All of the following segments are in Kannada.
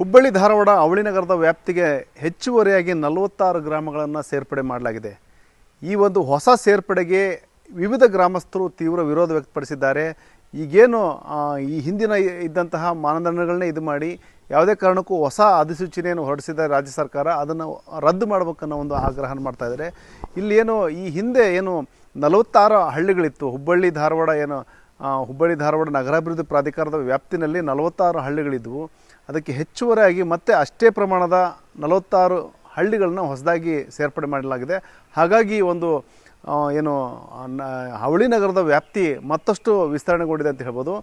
ಹುಬ್ಬಳ್ಳಿ ಧಾರವಾಡ ಅವಳಿ ನಗರದ ವ್ಯಾಪ್ತಿಗೆ ಹೆಚ್ಚುವರಿಯಾಗಿ ನಲವತ್ತಾರು ಗ್ರಾಮಗಳನ್ನು ಸೇರ್ಪಡೆ ಮಾಡಲಾಗಿದೆ. ಈ ಒಂದು ಹೊಸ ಸೇರ್ಪಡೆಗೆ ವಿವಿಧ ಗ್ರಾಮಸ್ಥರು ತೀವ್ರ ವಿರೋಧ ವ್ಯಕ್ತಪಡಿಸಿದ್ದಾರೆ. ಈಗೇನು ಈ ಹಿಂದಿನ ಇದ್ದಂತಹ ಮಾನದಂಡಗಳನ್ನೇ ಇದು ಮಾಡಿ ಯಾವುದೇ ಕಾರಣಕ್ಕೂ ಹೊಸ ಅಧಿಸೂಚನೆಯನ್ನು ಹೊರಡಿಸಿದ ರಾಜ್ಯ ಸರ್ಕಾರ. ಅದನ್ನು ರದ್ದು ಮಾಡಬೇಕನ್ನೋ ಒಂದು ಆಗ್ರಹ ಮಾಡ್ತಾ ಇದ್ದಾರೆ. ಇಲ್ಲಿ ಏನು, ಈ ಹಿಂದೆ ಏನು ನಲವತ್ತಾರು ಹಳ್ಳಿಗಳಿತ್ತು. ಹುಬ್ಬಳ್ಳಿ, ಧಾರವಾಡ ಏನು ಹುಬ್ಬಳ್ಳಿ ಧಾರವಾಡ ನಗರಾಭಿವೃದ್ಧಿ ಪ್ರಾಧಿಕಾರದ ವ್ಯಾಪ್ತಿನಲ್ಲಿ ನಲವತ್ತಾರು ಹಳ್ಳಿಗಳಿದ್ದವು ಅದಕ್ಕೆ ಹೆಚ್ಚುವರಿಯಾಗಿ ಮತ್ತೆ ಅಷ್ಟೇ ಪ್ರಮಾಣದ ನಲವತ್ತಾರು ಹಳ್ಳಿಗಳನ್ನ ಹೊಸದಾಗಿ ಸೇರ್ಪಡೆ ಮಾಡಲಾಗಿದೆ. ಹಾಗಾಗಿ ಒಂದು ಏನು ಅವಳಿ ನಗರದ ವ್ಯಾಪ್ತಿ ಮತ್ತಷ್ಟು ವಿಸ್ತರಣೆಗೊಂಡಿದೆ ಅಂತ ಹೇಳ್ಬೋದು.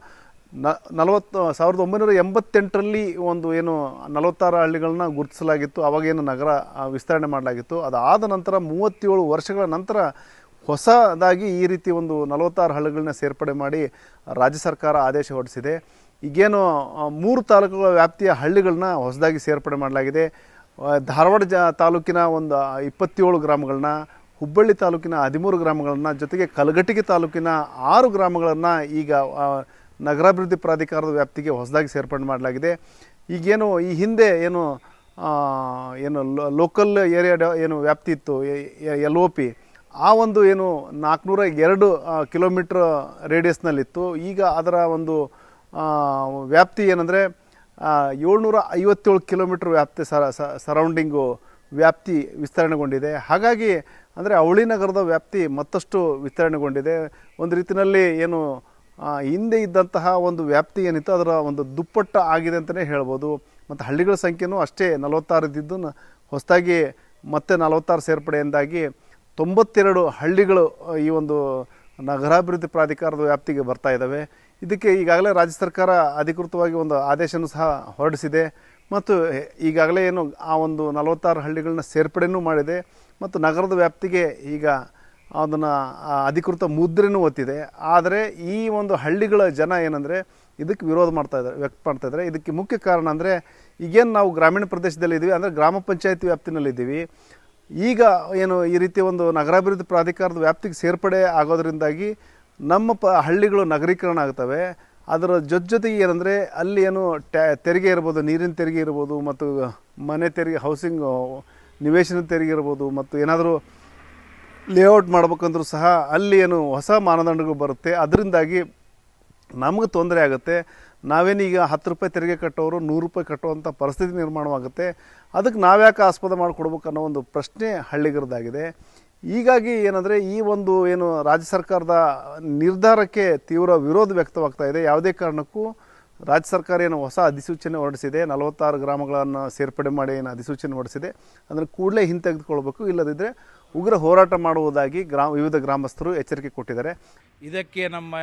ನ, ನಲವತ್ತು, ಸಾವಿರದ ಒಂಬೈನೂರ ಎಂಬತ್ತೆಂಟರಲ್ಲಿ ಒಂದು ಏನು ನಲವತ್ತಾರು ಹಳ್ಳಿಗಳನ್ನ ಗುರುತಿಸಲಾಗಿತ್ತು. ಅವಾಗೇನು ನಗರ ವಿಸ್ತರಣೆ ಮಾಡಲಾಗಿತ್ತು. ಅದಾದ ನಂತರ ಮೂವತ್ತೇಳು ವರ್ಷಗಳ ನಂತರ ಹೊಸದಾಗಿ ಈ ರೀತಿ ಒಂದು ನಲವತ್ತಾರು ಹಳ್ಳಿಗಳನ್ನ ಸೇರ್ಪಡೆ ಮಾಡಿ ರಾಜ್ಯ ಸರ್ಕಾರ ಆದೇಶ ಹೊರಡಿಸಿದೆ. ಈಗೇನು ಮೂರು ತಾಲೂಕುಗಳ ವ್ಯಾಪ್ತಿಯ ಹಳ್ಳಿಗಳನ್ನ ಹೊಸದಾಗಿ ಸೇರ್ಪಡೆ ಮಾಡಲಾಗಿದೆ. ಧಾರವಾಡ ಜ, ತಾಲೂಕಿನ ಒಂದು ಇಪ್ಪತ್ತೇಳು ಗ್ರಾಮಗಳನ್ನ, ಹುಬ್ಬಳ್ಳಿ ತಾಲೂಕಿನ ಹದಿಮೂರು ಗ್ರಾಮಗಳನ್ನು, ಜೊತೆಗೆ ಕಲಘಟಗಿ ತಾಲೂಕಿನ ಆರು ಗ್ರಾಮಗಳನ್ನು ಈಗ ನಗರಾಭಿವೃದ್ಧಿ ಪ್ರಾಧಿಕಾರದ ವ್ಯಾಪ್ತಿಗೆ ಹೊಸದಾಗಿ ಸೇರ್ಪಡೆ ಮಾಡಲಾಗಿದೆ. ಈಗೇನು, ಈ ಹಿಂದೆ ಏನು ಏನು ಲೋಕಲ್ ಏರಿಯಾ ಏನು ವ್ಯಾಪ್ತಿ ಇತ್ತು ಎಲ್ ಒ ಪಿ ಆ ಒಂದು ಏನು ನಾಲ್ಕುನೂರ ಎರಡು ಕಿಲೋಮೀಟ್ರ್ ರೇಡಿಯಸ್ನಲ್ಲಿತ್ತು. ಈಗ ಅದರ ಒಂದು ವ್ಯಾಪ್ತಿ ಏನಂದರೆ ಏಳ್ನೂರ ಐವತ್ತೇಳು ಕಿಲೋಮೀಟ್ರ್ ವ್ಯಾಪ್ತಿ ಸರ ಸರೌಂಡಿಂಗು ವ್ಯಾಪ್ತಿ ವಿಸ್ತರಣೆಗೊಂಡಿದೆ. ಹಾಗಾಗಿ ಅಂದರೆ ಅವಳಿ ನಗರದ ವ್ಯಾಪ್ತಿ ಮತ್ತಷ್ಟು ವಿಸ್ತರಣೆಗೊಂಡಿದೆ. ಒಂದು ರೀತಿಯಲ್ಲಿ ಏನು ಹಿಂದೆ ಇದ್ದಂತಹ ಒಂದು ವ್ಯಾಪ್ತಿ ಏನಿತ್ತು ಅದರ ಒಂದು ದುಪ್ಪಟ್ಟ ಆಗಿದೆ ಅಂತಲೇ ಹೇಳ್ಬೋದು. ಮತ್ತು ಹಳ್ಳಿಗಳ ಸಂಖ್ಯೆನೂ ಅಷ್ಟೇ ನಲವತ್ತಾರು ಇದ್ದಿದ್ದು ಹೊಸದಾಗಿ ಮತ್ತೆ ನಲವತ್ತಾರು ಸೇರ್ಪಡೆಯಿಂದಾಗಿ ತೊಂಬತ್ತೆರಡು ಹಳ್ಳಿಗಳು ಈ ಒಂದು ನಗರಾಭಿವೃದ್ಧಿ ಪ್ರಾಧಿಕಾರದ ವ್ಯಾಪ್ತಿಗೆ ಬರ್ತಾ ಇದ್ದಾವೆ ಇದಕ್ಕೆ ಈಗಾಗಲೇ ರಾಜ್ಯ ಸರ್ಕಾರ ಅಧಿಕೃತವಾಗಿ ಒಂದು ಆದೇಶನೂ ಸಹ ಹೊರಡಿಸಿದೆ. ಮತ್ತು ಈಗಾಗಲೇ ಏನು ಆ ಒಂದು ನಲವತ್ತಾರು ಹಳ್ಳಿಗಳನ್ನ ಸೇರ್ಪಡೆಯೂ ಮಾಡಿದೆ. ಮತ್ತು ನಗರದ ವ್ಯಾಪ್ತಿಗೆ ಈಗ ಅದನ್ನು ಅಧಿಕೃತ ಮುದ್ರೆನೂ ಒತ್ತಿದೆ. ಆದರೆ ಈ ಒಂದು ಹಳ್ಳಿಗಳ ಜನ ಏನಂದರೆ ಇದಕ್ಕೆ ವಿರೋಧ ಮಾಡ್ತಾ ಇದ್ದಾರೆ, ವ್ಯಕ್ತ ಮಾಡ್ತಾ ಇದ್ದಾರೆ. ಇದಕ್ಕೆ ಮುಖ್ಯ ಕಾರಣ ಅಂದರೆ ಈಗೇನು ನಾವು ಗ್ರಾಮೀಣ ಪ್ರದೇಶದಲ್ಲಿ ಇದ್ದೀವಿ ಅಂದರೆ ಗ್ರಾಮ ಪಂಚಾಯತಿ ವ್ಯಾಪ್ತಿನಲ್ಲಿದ್ದೀವಿ. ಈಗ ಏನು ಈ ರೀತಿ ಒಂದು ನಗರಾಭಿವೃದ್ಧಿ ಪ್ರಾಧಿಕಾರದ ವ್ಯಾಪ್ತಿಗೆ ಸೇರ್ಪಡೆ ಆಗೋದ್ರಿಂದಾಗಿ ನಮ್ಮ ಪ ಹಳ್ಳಿಗಳು ನಗರೀಕರಣ ಆಗ್ತವೆ. ಅದರ ಜೊತೆ ಜೊತೆಗೆ ಏನಂದರೆ ಅಲ್ಲಿ ಏನು ತೆರಿಗೆ ಇರ್ಬೋದು, ನೀರಿನ ತೆರಿಗೆ ಇರ್ಬೋದು ಮತ್ತು ಮನೆ ತೆರಿಗೆ ಹೌಸಿಂಗ್ ನಿವೇಶನ ತೆರಿಗೆ ಇರ್ಬೋದು ಮತ್ತು ಏನಾದರೂ ಲೇಔಟ್ ಮಾಡ್ಬೇಕಂದ್ರೂ ಸಹ ಅಲ್ಲಿ ಏನು ಹೊಸ ಮಾನದಂಡಗಳು ಬರುತ್ತೆ. ಅದರಿಂದಾಗಿ ನಮಗೆ ತೊಂದರೆ ಆಗುತ್ತೆ. ನಾವೇನೀಗ ಹತ್ತು ರೂಪಾಯಿ ತೆರಿಗೆ ಕಟ್ಟೋರು, ನೂರು ರೂಪಾಯಿ ಕಟ್ಟುವಂಥ ಪರಿಸ್ಥಿತಿ ನಿರ್ಮಾಣವಾಗುತ್ತೆ. ಅದಕ್ಕೆ ನಾವ್ಯಾಕೆ ಆಸ್ಪದ ಮಾಡಿಕೊಡ್ಬೇಕು ಅನ್ನೋ ಒಂದು ಪ್ರಶ್ನೆ ಹಳ್ಳಿಗರದಾಗಿದೆ. ಹೀಗಾಗಿ ಏನಂದರೆ ಈ ಒಂದು ಏನು ರಾಜ್ಯ ಸರ್ಕಾರದ ನಿರ್ಧಾರಕ್ಕೆ ತೀವ್ರ ವಿರೋಧ ವ್ಯಕ್ತವಾಗ್ತಾ ಇದೆ. ಯಾವುದೇ ಕಾರಣಕ್ಕೂ ರಾಜ್ಯ ಸರ್ಕಾರ ಏನು ಹೊಸ ಅಧಿಸೂಚನೆ ಹೊರಡಿಸಿದೆ. ನಲವತ್ತಾರು ಗ್ರಾಮಗಳನ್ನು ಸೇರ್ಪಡೆ ಮಾಡಿ ಏನು ಅಧಿಸೂಚನೆ ಹೊರಡಿಸಿದೆ. ಅಂದರೆ ಕೂಡಲೇ ಹಿಂತೆಗೆದುಕೊಳ್ಬೇಕು. ಇಲ್ಲದಿದ್ದರೆ ಉಗ್ರ ಹೋರಾಟ ಮಾಡುವುದಾಗಿ ಗ್ರಾಮ ವಿವಿಧ ಗ್ರಾಮಸ್ಥರು ಎಚ್ಚರಿಕೆ ಕೊಟ್ಟಿದ್ದಾರೆ. ಇದಕ್ಕೆ ನಮ್ಮ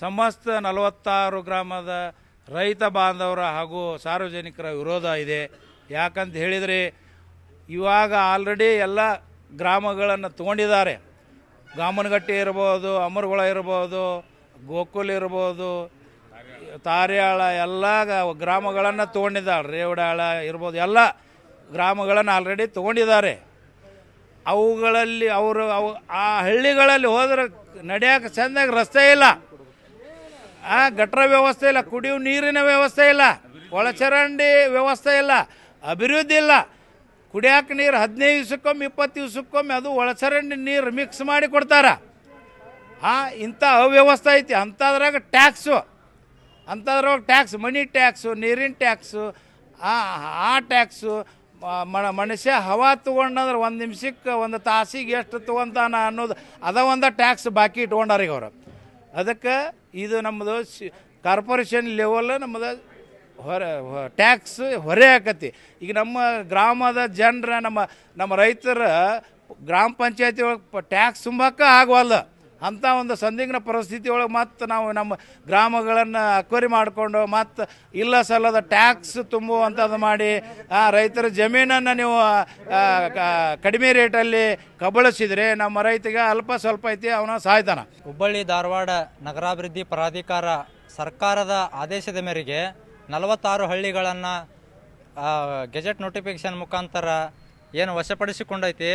ಸಮಸ್ತ ನಲವತ್ತಾರು ಗ್ರಾಮದ ರೈತ ಬಾಂಧವರ ಹಾಗೂ ಸಾರ್ವಜನಿಕರ ವಿರೋಧ ಇದೆ. ಯಾಕಂತ ಹೇಳಿದರೆ ಇವಾಗ ಆಲ್ರೆಡಿ ಎಲ್ಲ ಗ್ರಾಮಗಳನ್ನು ತಗೊಂಡಿದ್ದಾರೆ. ಗಾಮನಗಟ್ಟಿ ಇರ್ಬೋದು, ಅಮರಗೊಳ ಇರ್ಬೋದು, ಗೋಕುಲ್ ಇರ್ಬೋದು, ತಾರ್ಯಾಳ ಎಲ್ಲ ಗ್ರಾಮಗಳನ್ನು ತೊಗೊಂಡಿದ್ದಾರೆ. ರೇವಡಾಳ ಇರ್ಬೋದು, ಎಲ್ಲ ಗ್ರಾಮಗಳನ್ನು ಆಲ್ರೆಡಿ ತೊಗೊಂಡಿದ್ದಾರೆ. ಅವುಗಳಲ್ಲಿ ಅವರು ಅವು ಆ ಹಳ್ಳಿಗಳಲ್ಲಿ ಹೋದ್ರೆ ನಡೆಯೋಕೆ ಚೆಂದಾಗಿ ರಸ್ತೆ ಇಲ್ಲ. ಆ ಗಟ್ರ ವ್ಯವಸ್ಥೆ ಇಲ್ಲ ಕುಡಿಯುವ ನೀರಿನ ವ್ಯವಸ್ಥೆ ಇಲ್ಲ, ಒಳಚರಂಡಿ ವ್ಯವಸ್ಥೆ ಇಲ್ಲ, ಅಭಿವೃದ್ಧಿ ಇಲ್ಲ. ಕುಡಿಯಾಕ ನೀರು ಹದಿನೈದು ದಿವಸಕ್ಕೊಮ್ಮೆ, ಇಪ್ಪತ್ತು ದಿವಸಕ್ಕೊಮ್ಮೆ ಅದು ಒಳಚರಂಡಿ ನೀರು ಮಿಕ್ಸ್ ಮಾಡಿ ಕೊಡ್ತಾರೆ. ಆ, ಇಂಥ ಅವ್ಯವಸ್ಥೆ ಐತಿ. ಅಂಥದ್ರಾಗ ಟ್ಯಾಕ್ಸು ಅಂಥದ್ರಾಗ ಟ್ಯಾಕ್ಸ್ ಮನಿ ಟ್ಯಾಕ್ಸು ನೀರಿನ ಟ್ಯಾಕ್ಸು ಆ ಆ ಟ್ಯಾಕ್ಸು ಮಣ ಮನುಷ್ಯ ಹವಾ ತೊಗೊಂಡಂದ್ರೆ ಒಂದು ನಿಮಿಷಕ್ಕೆ ಒಂದು ತಾಸಿಗೆ ಎಷ್ಟು ತೊಗೊಂತಾನ ಅನ್ನೋದು, ಅದ ಒಂದು ಟ್ಯಾಕ್ಸ್ ಬಾಕಿ ಇಟ್ಕೊಂಡಾರೀಗ ಅವರು ಅವ್ರು. ಅದಕ್ಕೆ ಇದು ನಮ್ಮದು ಕಾರ್ಪೊರೇಷನ್ ಲೆವೆಲ್ ನಮ್ಮದು ಹೊರ ಟ್ಯಾಕ್ಸ್ ಹೊರೆ ಹಾಕತಿ ಈಗ ನಮ್ಮ ಗ್ರಾಮದ ಜನರ, ನಮ್ಮ ನಮ್ಮ ರೈತರ ಗ್ರಾಮ ಪಂಚಾಯತಿ ಒಳಗೆ ಟ್ಯಾಕ್ಸ್ ತುಂಬಕ್ಕೆ ಆಗವಲ್ದು. ಅಂಥ ಒಂದು ಸಂದಿಗ್ನ ಪರಿಸ್ಥಿತಿ ಒಳಗೆ ಮತ್ತು ನಾವು ನಮ್ಮ ಗ್ರಾಮಗಳನ್ನು ಅಕ್ವರಿ ಮಾಡಿಕೊಂಡು ಮತ್ತು ಇಲ್ಲ ಸಲ್ಲದ ಟ್ಯಾಕ್ಸ್ ತುಂಬುವಂಥದ್ದು ಮಾಡಿ ರೈತರ ಜಮೀನನ್ನು ನೀವು ಕಡಿಮೆ ರೇಟಲ್ಲಿ ಕಬಳಿಸಿದರೆ ನಮ್ಮ ರೈತಗೆ ಅಲ್ಪ ಸ್ವಲ್ಪ ಐತಿ, ಅವನ ಸಾಯ್ತಾನ. ಹುಬ್ಬಳ್ಳಿ, ಧಾರವಾಡ ನಗರಾಭಿವೃದ್ಧಿ ಪ್ರಾಧಿಕಾರ ಸರ್ಕಾರದ ಆದೇಶದ ಮೇರೆಗೆ ನಲವತ್ತಾರು ಹಳ್ಳಿಗಳನ್ನು ಗೆಜೆಟ್ ನೋಟಿಫಿಕೇಶನ್ ಮುಖಾಂತರ ಏನು ವಶಪಡಿಸಿಕೊಂಡೈತಿ,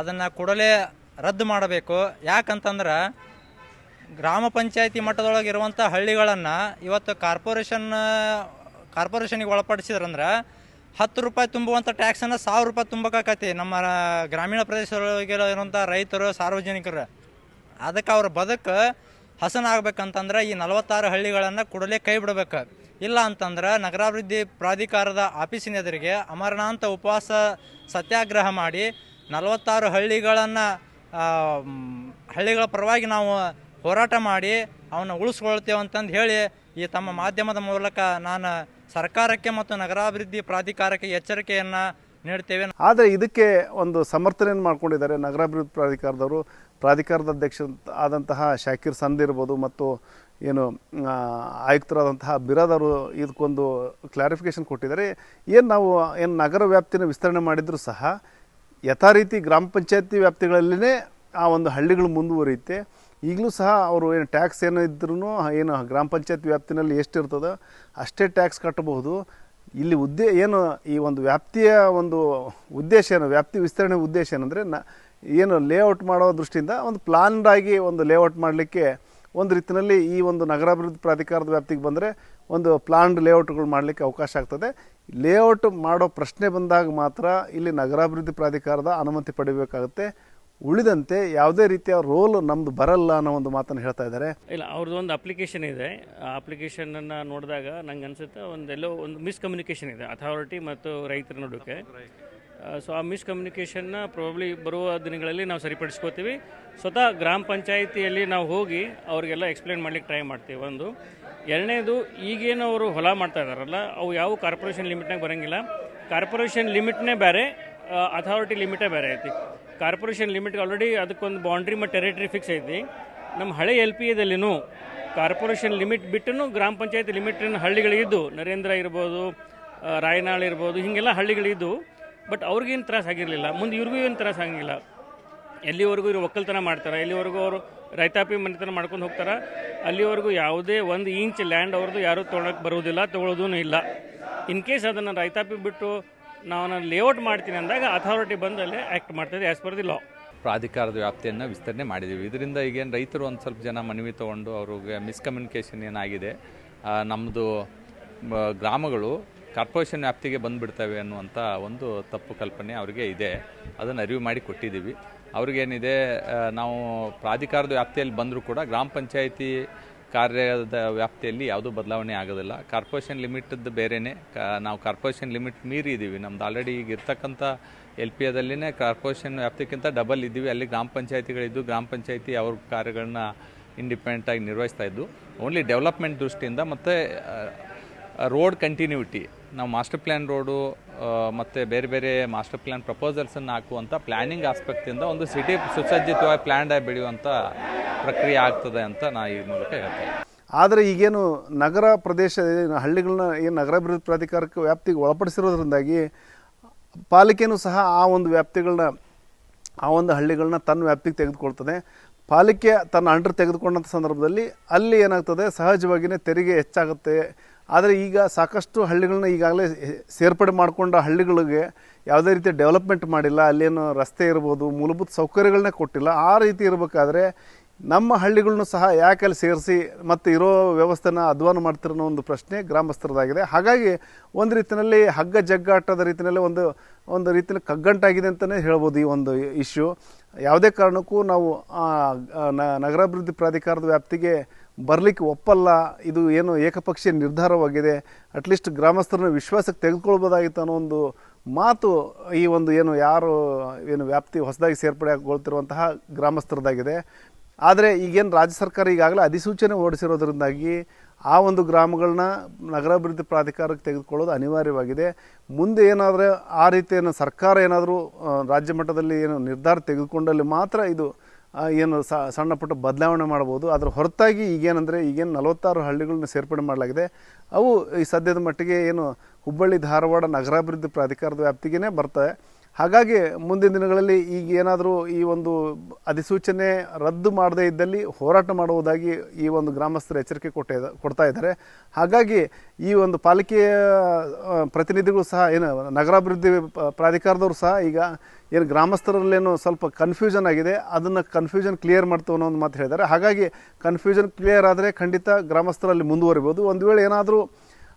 ಅದನ್ನು ಕೂಡಲೇ ರದ್ದು ಮಾಡಬೇಕು. ಯಾಕಂತಂದ್ರೆ ಗ್ರಾಮ ಪಂಚಾಯತಿ ಮಟ್ಟದೊಳಗೆ ಇರುವಂಥ ಹಳ್ಳಿಗಳನ್ನು ಇವತ್ತು ಕಾರ್ಪೊರೇಷನ್, ಕಾರ್ಪೊರೇಷನಿಗೆ ಒಳಪಡಿಸಿದ್ರಂದ್ರೆ ಹತ್ತು ರೂಪಾಯಿ ತುಂಬುವಂಥ ಟ್ಯಾಕ್ಸನ್ನು ಸಾವಿರ ರೂಪಾಯಿ ತುಂಬಕಾಕತಿ ನಮ್ಮ ಗ್ರಾಮೀಣ ಪ್ರದೇಶದೊಳಗೆ ಇರುವಂಥ ರೈತರು, ಸಾರ್ವಜನಿಕರು. ಅದಕ್ಕೆ ಅವ್ರ ಬದುಕು ಹಸನಾಗಬೇಕಂತಂದ್ರೆ ಈ ನಲವತ್ತಾರು ಹಳ್ಳಿಗಳನ್ನು ಕೂಡಲೇ ಕೈ ಬಿಡಬೇಕು. ಇಲ್ಲ ಅಂತಂದ್ರೆ ನಗರಾಭಿವೃದ್ಧಿ ಪ್ರಾಧಿಕಾರದ ಆಫೀಸಿನ ಎದುರಿಗೆ ಅಮರನಾಥ ಉಪವಾಸ ಸತ್ಯಾಗ್ರಹ ಮಾಡಿ ನಲವತ್ತಾರು ಹಳ್ಳಿಗಳನ್ನು ಹಳ್ಳಿಗಳ ಪರವಾಗಿ ನಾವು ಹೋರಾಟ ಮಾಡಿ ಅವನ್ನ ಉಳಿಸ್ಕೊಳ್ತೇವೆ ಅಂತಂದು ಹೇಳಿ ಈ ತಮ್ಮ ಮಾಧ್ಯಮದ ಮೂಲಕ ನಾನು ಸರ್ಕಾರಕ್ಕೆ ಮತ್ತು ನಗರಾಭಿವೃದ್ಧಿ ಪ್ರಾಧಿಕಾರಕ್ಕೆ ಎಚ್ಚರಿಕೆಯನ್ನು ನೀಡ್ತೇವೆ. ಆದರೆ ಇದಕ್ಕೆ ಒಂದು ಸಮರ್ಥನೆಯನ್ನು ಮಾಡ್ಕೊಂಡಿದ್ದಾರೆ ನಗರಾಭಿವೃದ್ಧಿ ಪ್ರಾಧಿಕಾರದವರು. ಪ್ರಾಧಿಕಾರದ ಅಧ್ಯಕ್ಷ ಆದಂತಹ ಶಾಕಿರ್ ಸಂದ್ ಇರ್ಬೋದು ಮತ್ತು ಏನು ಆಯುಕ್ತರಾದಂತಹ ಬಿರಾದವರು ಇದಕ್ಕೊಂದು ಕ್ಲಾರಿಫಿಕೇಶನ್ ಕೊಟ್ಟಿದ್ದಾರೆ. ಏನು ನಾವು, ಏನು ನಗರ ವ್ಯಾಪ್ತಿನ ವಿಸ್ತರಣೆ ಮಾಡಿದರೂ ಸಹ ಯಥಾ ರೀತಿ ಗ್ರಾಮ ಪಂಚಾಯತಿ ವ್ಯಾಪ್ತಿಗಳಲ್ಲೇ ಆ ಒಂದು ಹಳ್ಳಿಗಳು ಮುಂದುವರಿಯುತ್ತೆ. ಈಗಲೂ ಸಹ ಅವರು ಏನು ಟ್ಯಾಕ್ಸ್ ಏನು ಇದ್ರೂ ಏನು ಗ್ರಾಮ ಪಂಚಾಯತ್ ವ್ಯಾಪ್ತಿನಲ್ಲಿ ಎಷ್ಟು ಇರ್ತದೋ ಅಷ್ಟೇ ಟ್ಯಾಕ್ಸ್ ಕಟ್ಟಬಹುದು. ಇಲ್ಲಿ ಉದ್ದೇ, ಏನು ಈ ಒಂದು ವ್ಯಾಪ್ತಿಯ ಒಂದು ಉದ್ದೇಶ ಏನು, ವ್ಯಾಪ್ತಿ ವಿಸ್ತರಣೆ ಉದ್ದೇಶ ಏನಂದರೆ ನ, ಏನು ಲೇಔಟ್ ಮಾಡೋ ದೃಷ್ಟಿಯಿಂದ ಒಂದು ಪ್ಲಾನ್ಡಾಗಿ ಒಂದು ಲೇಔಟ್ ಮಾಡಲಿಕ್ಕೆ ಒಂದು ರೀತಿಯಲ್ಲಿ ಈ ಒಂದು ನಗರಾಭಿವೃದ್ಧಿ ಪ್ರಾಧಿಕಾರದ ವ್ಯಾಪ್ತಿಗೆ ಬಂದರೆ ಒಂದು ಪ್ಲಾನ್ಡ್ ಲೇಔಟ್ಗಳು ಮಾಡಲಿಕ್ಕೆ ಅವಕಾಶ ಆಗ್ತದೆ. ಲೇಔಟ್ ಮಾಡೋ ಪ್ರಶ್ನೆ ಬಂದಾಗ ಮಾತ್ರ ಇಲ್ಲಿ ನಗರಾಭಿವೃದ್ಧಿ ಪ್ರಾಧಿಕಾರದ ಅನುಮತಿ ಪಡಿಬೇಕಾಗುತ್ತೆ. ಉಳಿದಂತೆ ಯಾವುದೇ ರೀತಿಯ ರೋಲ್ ನಮ್ಮದು ಬರಲ್ಲ ಅನ್ನೋ ಒಂದು ಮಾತನ್ನು ಹೇಳ್ತಾ ಇದ್ದಾರೆ. ಇಲ್ಲ, ಅವ್ರದ್ದು ಒಂದು ಅಪ್ಲಿಕೇಶನ್ ಇದೆ. ಆ ಅಪ್ಲಿಕೇಶನನ್ನು ನೋಡಿದಾಗ ನಂಗೆ ಅನಿಸುತ್ತೆ ಒಂದೆಲ್ಲೋ ಒಂದು ಮಿಸ್ಕಮ್ಯುನಿಕೇಷನ್ ಇದೆ. ಅಥಾರಿಟಿ ಮತ್ತು ರೈತರ ನಡುವೆ. ಸೊ ಆ ಮಿಸ್ಕಮ್ಯುನಿಕೇಷನ್ನ ಪ್ರಾಬ್ಲಿ ಬರುವ ದಿನಗಳಲ್ಲಿ ನಾವು ಸರಿಪಡಿಸ್ಕೋತೀವಿ. ಸ್ವತಃ ಗ್ರಾಮ ಪಂಚಾಯಿತಿಯಲ್ಲಿ ನಾವು ಹೋಗಿ ಅವರಿಗೆಲ್ಲ ಎಕ್ಸ್ಪ್ಲೇನ್ ಮಾಡ್ಲಿಕ್ಕೆ ಟ್ರೈ ಮಾಡ್ತೀವಿ. ಒಂದು. ಎರಡನೇದು, ಈಗೇನು ಅವರು ಹೊಲ ಮಾಡ್ತಾ ಇದ್ದಾರಲ್ಲ, ಅವು ಯಾವ ಕಾರ್ಪೊರೇಷನ್ ಲಿಮಿಟ್ನಾಗ ಬರೋಂಗಿಲ್ಲ. ಕಾರ್ಪೊರೇಷನ್ ಲಿಮಿಟ್ನೇ ಬೇರೆ ಅಥಾರಿಟಿ ಲಿಮಿಟೇ ಬೇರೆ ಐತಿ. ಕಾರ್ಪೊರೇಷನ್ ಲಿಮಿಟ್ಗೆ ಆಲ್ರೆಡಿ ಅದಕ್ಕೊಂದು ಬೌಂಡ್ರಿ ಮತ್ತು ಟೆರಿಟರಿ ಫಿಕ್ಸ್ ಐತಿ. ನಮ್ಮ ಹಳೆ ಎಲ್ ಪಿ ಎದಲ್ಲಿನೂ ಕಾರ್ಪೊರೇಷನ್ ಲಿಮಿಟ್ ಬಿಟ್ಟು ಗ್ರಾಮ ಪಂಚಾಯತ್ ಲಿಮಿಟಿನ ಹಳ್ಳಿಗಳಿದ್ದು. ನರೇಂದ್ರ ಇರ್ಬೋದು ರಾಯನಾಳ್ ಇರ್ಬೋದು, ಹೀಗೆಲ್ಲ ಹಳ್ಳಿಗಳಿದ್ದು. ಬಟ್ ಅವ್ರಿಗೇನು ತ್ರಾಸ ಆಗಿರಲಿಲ್ಲ. ಮುಂದೆ ಇವ್ರಿಗೂ ಏನು ತ್ರಾಸ ಆಗಂಗಿಲ್ಲ ಎಲ್ಲಿವರೆಗೂ ಇವರು ಒಕ್ಕಲ್ತನ ಮಾಡ್ತಾರೆ, ಎಲ್ಲಿವರೆಗೂ ಅವರು ರೈತಾಪಿ ಮನೆತನ ಮಾಡ್ಕೊಂಡು ಹೋಗ್ತಾರೆ, ಅಲ್ಲಿವರೆಗೂ ಯಾವುದೇ ಒಂದು ಇಂಚ್ ಲ್ಯಾಂಡ್ ಅವ್ರದ್ದು ಯಾರೂ ತೊಗೊಳಕ್ಕೆ ಬರುವುದಿಲ್ಲ ತೊಗೊಳೋದೂ ಇಲ್ಲ. ಇನ್ ಕೇಸ್ ಅದನ್ನು ರೈತಾಪಿ ಬಿಟ್ಟು ನಾವು ಲೇಔಟ್ ಮಾಡ್ತೀನಿ ಅಂದಾಗ ಅಥಾರಿಟಿ ಬಂದು ಅಲ್ಲೇ ಆ್ಯಕ್ಟ್ ಮಾಡ್ತದೆ ಆ್ಯಸ್ ಪರ್ ದಿ ಲಾ ಪ್ರಾಧಿಕಾರದ ವ್ಯಾಪ್ತಿಯನ್ನು ವಿಸ್ತರಣೆ ಮಾಡಿದ್ದೀವಿ ಇದರಿಂದ ಈಗೇನು ರೈತರು ಒಂದು ಸ್ವಲ್ಪ ಜನ ಮನವಿ ತೊಗೊಂಡು ಅವ್ರಿಗೆ ಮಿಸ್ಕಮ್ಯುನಿಕೇಷನ್ ಏನಾಗಿದೆ ನಮ್ಮದು ಗ್ರಾಮಗಳು ಕಾರ್ಪೊರೇಷನ್ ವ್ಯಾಪ್ತಿಗೆ ಬಂದುಬಿಡ್ತವೆ ಅನ್ನುವಂಥ ಒಂದು ತಪ್ಪು ಕಲ್ಪನೆ ಅವರಿಗೆ ಇದೆ. ಅದನ್ನು ಅರಿವು ಮಾಡಿ ಕೊಟ್ಟಿದ್ದೀವಿ. ಅವ್ರಿಗೇನಿದೆ ನಾವು ಪ್ರಾಧಿಕಾರದ ವ್ಯಾಪ್ತಿಯಲ್ಲಿ ಬಂದರೂ ಕೂಡ ಗ್ರಾಮ ಪಂಚಾಯಿತಿ ಕಾರ್ಯದ ವ್ಯಾಪ್ತಿಯಲ್ಲಿ ಯಾವುದೂ ಬದಲಾವಣೆ ಆಗೋದಿಲ್ಲ. ಕಾರ್ಪೊರೇಷನ್ ಲಿಮಿಟದ್ದು ಬೇರೆಯೇ ಕಾ, ನಾವು ಕಾರ್ಪೊರೇಷನ್ ಲಿಮಿಟ್ ಮೀರಿ ಇದ್ದೀವಿ ನಮ್ದು ಆಲ್ರೆಡಿ ಈಗ ಇರ್ತಕ್ಕಂಥ ಎಲ್ ಪಿ ಎದಲ್ಲಿನೇ ಕಾರ್ಪೊರೇಷನ್ ವ್ಯಾಪ್ತಿಗಿಂತ ಡಬಲ್ ಇದ್ದೀವಿ. ಅಲ್ಲಿ ಗ್ರಾಮ ಪಂಚಾಯತಿಗಳಿದ್ದು, ಗ್ರಾಮ ಪಂಚಾಯತಿ ಅವ್ರ ಕಾರ್ಯಗಳನ್ನ ಇಂಡಿಪೆಂಡೆಂಟಾಗಿ ನಿರ್ವಹಿಸ್ತಾ ಇದ್ದು ಓನ್ಲಿ ಡೆವಲಪ್ಮೆಂಟ್ ದೃಷ್ಟಿಯಿಂದ ಮತ್ತು ರೋಡ್ ಕಂಟಿನ್ಯೂಟಿ ನಾವು ಮಾಸ್ಟರ್ ಪ್ಲ್ಯಾನ್ ರೋಡು ಮತ್ತು ಬೇರೆ ಬೇರೆ ಮಾಸ್ಟರ್ ಪ್ಲ್ಯಾನ್ ಪ್ರಪೋಸಲ್ಸನ್ನು ಹಾಕುವಂಥ ಪ್ಲ್ಯಾನಿಂಗ್ ಆಸ್ಪೆಕ್ಟಿಂದ ಒಂದು ಸಿಟಿ ಸುಸಜ್ಜಿತವಾಗಿ ಪ್ಲ್ಯಾಂಡ್ ಆಗಿ ಬೆಳೆಯುವಂಥ ಪ್ರಕ್ರಿಯೆ ಆಗ್ತದೆ ಅಂತ ನಾ ಈ ಮೂಲಕ ಹೇಳ್ತೇನೆ ಆದರೆ ಈಗೇನು ನಗರ ಪ್ರದೇಶ ಹಳ್ಳಿಗಳನ್ನ ಏನು ನಗರಾಭಿವೃದ್ಧಿ ಪ್ರಾಧಿಕಾರಕ್ಕೆ ವ್ಯಾಪ್ತಿಗೆ ಒಳಪಡಿಸಿರೋದ್ರಿಂದಾಗಿ ಪಾಲಿಕೆನೂ ಸಹ ಆ ಒಂದು ವ್ಯಾಪ್ತಿಗಳನ್ನ, ಆ ಒಂದು ಹಳ್ಳಿಗಳನ್ನ ತನ್ನ ವ್ಯಾಪ್ತಿಗೆ ತೆಗೆದುಕೊಳ್ತದೆ. ಪಾಲಿಕೆ ತನ್ನ ಅಂಡರ್ ತೆಗೆದುಕೊಂಡಂಥ ಸಂದರ್ಭದಲ್ಲಿ ಅಲ್ಲಿ ಏನಾಗ್ತದೆ? ಸಹಜವಾಗಿಯೇ ತೆರಿಗೆ ಹೆಚ್ಚಾಗುತ್ತೆ. ಆದರೆ ಈಗ ಸಾಕಷ್ಟು ಹಳ್ಳಿಗಳನ್ನ ಈಗಾಗಲೇ ಸೇರ್ಪಡೆ ಮಾಡಿಕೊಂಡ ಹಳ್ಳಿಗಳಿಗೆ ಯಾವುದೇ ರೀತಿಯ ಡೆವಲಪ್ಮೆಂಟ್ ಮಾಡಿಲ್ಲ, ಅಲ್ಲೇನು ರಸ್ತೆ ಇರ್ಬೋದು, ಮೂಲಭೂತ ಸೌಕರ್ಯಗಳನ್ನೇ ಕೊಟ್ಟಿಲ್ಲ. ಆ ರೀತಿ ಇರಬೇಕಾದ್ರೆ ನಮ್ಮ ಹಳ್ಳಿಗಳನ್ನು ಸಹ ಯಾಕೆ ಅಲ್ಲಿ ಸೇರಿಸಿ ಮತ್ತು ಇರೋ ವ್ಯವಸ್ಥೆನ ಅಧ್ವಾನ ಮಾಡ್ತಿರೋ ಒಂದು ಪ್ರಶ್ನೆ ಗ್ರಾಮಸ್ಥರದಾಗಿದೆ. ಹಾಗಾಗಿ ಒಂದು ರೀತಿಯಲ್ಲಿ ಹಗ್ಗ ಜಗ್ಗಾಟದ ರೀತಿಯಲ್ಲಿ ಒಂದು ಒಂದು ರೀತಿಯಲ್ಲಿ ಕಗ್ಗಂಟಾಗಿದೆ ಅಂತಲೇ ಹೇಳ್ಬೋದು ಈ ಒಂದು ಇಶ್ಯೂ ಯಾವುದೇ ಕಾರಣಕ್ಕೂ ನಾವು ನಗರಾಭಿವೃದ್ಧಿ ಪ್ರಾಧಿಕಾರದ ವ್ಯಾಪ್ತಿಗೆ ಬರಲಿಕ್ಕೆ ಒಪ್ಪಲ್ಲ, ಇದು ಏನು ಏಕಪಕ್ಷೀಯ ನಿರ್ಧಾರವಾಗಿದೆ ಅಟ್ಲೀಸ್ಟ್ ಗ್ರಾಮಸ್ಥರನ್ನ ವಿಶ್ವಾಸಕ್ಕೆ ತೆಗೆದುಕೊಳ್ಬೋದಾಗಿತ್ತು ಅನ್ನೋ ಒಂದು ಮಾತು ಈ ಒಂದು ಏನು ಯಾರು ಏನು ವ್ಯಾಪ್ತಿ ಹೊಸದಾಗಿ ಸೇರ್ಪಡೆ ಆಗಿಕೊಳ್ತಿರುವಂತಹ ಗ್ರಾಮಸ್ಥರದಾಗಿದೆ. ಆದರೆ ಈಗೇನು ರಾಜ್ಯ ಸರ್ಕಾರ ಈಗಾಗಲೇ ಅಧಿಸೂಚನೆ ಹೊರಡಿಸಿರೋದ್ರಿಂದಾಗಿ ಆ ಒಂದು ಗ್ರಾಮಗಳನ್ನ ನಗರಾಭಿವೃದ್ಧಿ ಪ್ರಾಧಿಕಾರಕ್ಕೆ ತೆಗೆದುಕೊಳ್ಳೋದು ಅನಿವಾರ್ಯವಾಗಿದೆ. ಮುಂದೆ ಏನಾದರೂ ಆ ರೀತಿಯನ್ನು ಸರ್ಕಾರ ಏನಾದರೂ ರಾಜ್ಯ ಮಟ್ಟದಲ್ಲಿ ಏನು ನಿರ್ಧಾರ ತೆಗೆದುಕೊಂಡಲ್ಲಿ ಮಾತ್ರ ಇದು ಏನು ಸಣ್ಣ ಪುಟ್ಟ ಬದಲಾವಣೆ ಮಾಡ್ಬೋದು. ಅದರ ಹೊರತಾಗಿ ಈಗೇನಂದರೆ ಈಗೇನು ನಲವತ್ತಾರು ಹಳ್ಳಿಗಳನ್ನ ಸೇರ್ಪಡೆ ಮಾಡಲಾಗಿದೆ. ಅವು ಈ ಸದ್ಯದ ಮಟ್ಟಿಗೆ ಏನು ಹುಬ್ಬಳ್ಳಿ ಧಾರವಾಡ ನಗರಾಭಿವೃದ್ಧಿ ಪ್ರಾಧಿಕಾರದ ವ್ಯಾಪ್ತಿಗೇ ಬರ್ತವೆ ಹಾಗಾಗಿ ಮುಂದಿನ ದಿನಗಳಲ್ಲಿ ಈಗ ಏನಾದರೂ ಈ ಒಂದು ಅಧಿಸೂಚನೆ ರದ್ದು ಮಾಡದೇ ಇದ್ದಲ್ಲಿ ಹೋರಾಟ ಮಾಡುವುದಾಗಿ ಈ ಒಂದು ಗ್ರಾಮಸ್ಥರು ಎಚ್ಚರಿಕೆ ಕೊಟ್ಟ ಕೊಡ್ತಾ ಇದ್ದಾರೆ. ಹಾಗಾಗಿ ಈ ಒಂದು ಪಾಲಿಕೆಯ ಪ್ರತಿನಿಧಿಗಳು ಸಹ ಏನು ನಗರಾಭಿವೃದ್ಧಿ ಪ್ರಾಧಿಕಾರದವರು ಸಹ ಈಗ ಏನು ಗ್ರಾಮಸ್ಥರಲ್ಲೇನು ಸ್ವಲ್ಪ ಕನ್ಫ್ಯೂಷನ್ ಆಗಿದೆ. ಅದನ್ನು ಕನ್ಫ್ಯೂಷನ್ ಕ್ಲಿಯರ್ ಮಾಡ್ತು ಅನ್ನೋ ಒಂದು ಮಾತು ಹೇಳಿದ್ದಾರೆ. ಹಾಗಾಗಿ ಕನ್ಫ್ಯೂಷನ್ ಕ್ಲಿಯರ್ ಆದರೆ ಖಂಡಿತ ಗ್ರಾಮಸ್ಥರಲ್ಲಿ ಮುಂದುವರಿಬೋದು. ಒಂದು ವೇಳೆ ಏನಾದರೂ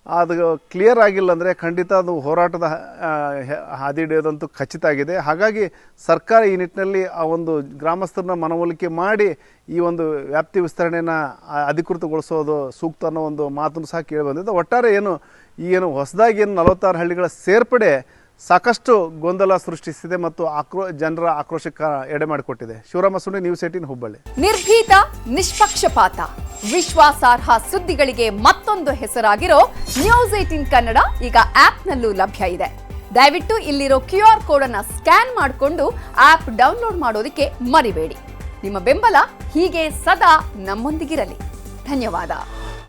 ಅದು ಕ್ಲಿಯರ್ ಆಗಿಲ್ಲ ಅಂದರೆ ಖಂಡಿತ ಅದು ಹೋರಾಟದ ಆ, ಹೆ- ಹಾದಿ ಹಿಡಿಯೋದಂತೂ ಖಚಿತ ಆಗಿದೆ. ಹಾಗಾಗಿ ಸರ್ಕಾರ ಈ ನಿಟ್ಟಿನಲ್ಲಿ ಆ ಒಂದು ಗ್ರಾಮಸ್ಥರನ್ನ ಮನವೊಲಿಕೆ ಮಾಡಿ ಈ ಒಂದು ವ್ಯಾಪ್ತಿ ವಿಸ್ತರಣೆಯನ್ನು ಅಧಿಕೃತಗೊಳಿಸೋದು ಸೂಕ್ತ ಅನ್ನೋ ಒಂದು ಮಾತನ್ನು ಸಹ ಕೇಳಿ ಬಂದಿದೆ. ಒಟ್ಟಾರೆ ಏನು ಈ ಏನು ಹೊಸದಾಗಿ ಏನು ನಲವತ್ತಾರು ಹಳ್ಳಿಗಳ ಸೇರ್ಪಡೆ ಸಾಕಷ್ಟು ಗೊಂದಲ ಸೃಷ್ಟಿಸಿದೆ ಮತ್ತು ಆಕ್ರೋ ಜನರ ಆಕ್ರೋಶಕ್ಕೆ ಎಡೆ ಮಾಡಿಕೊಟ್ಟಿದೆ. Shivarama Sundi news eighteen Hubballi. ನಿರ್ಭೀತ ನಿಷ್ಪಕ್ಷಪಾತ. ವಿಶ್ವಾಸಾರ್ಹ ಸುದ್ದಿಗಳಿಗೆ ಮತ್ತೊಂದು ಹೆಸರಾಗಿರೋ ನ್ಯೂಸ್ ಏಟಿನ್ ಕನ್ನಡ ಈಗ ಆಪ್ನಲ್ಲೂ ಲಭ್ಯ ಇದೆ. ದಯವಿಟ್ಟು ಇಲ್ಲಿರೋ ಕ್ಯೂ ಆರ್ ಕೋಡ್ ಅನ್ನ ಸ್ಕ್ಯಾನ್ ಮಾಡಿಕೊಂಡು ಆಪ್ ಡೌನ್ಲೋಡ್ ಮಾಡೋದಕ್ಕೆ ಮರಿಬೇಡಿ. ನಿಮ್ಮ ಬೆಂಬಲ ಹೀಗೆ ಸದಾ ನಮ್ಮೊಂದಿಗಿರಲಿ. ಧನ್ಯವಾದ.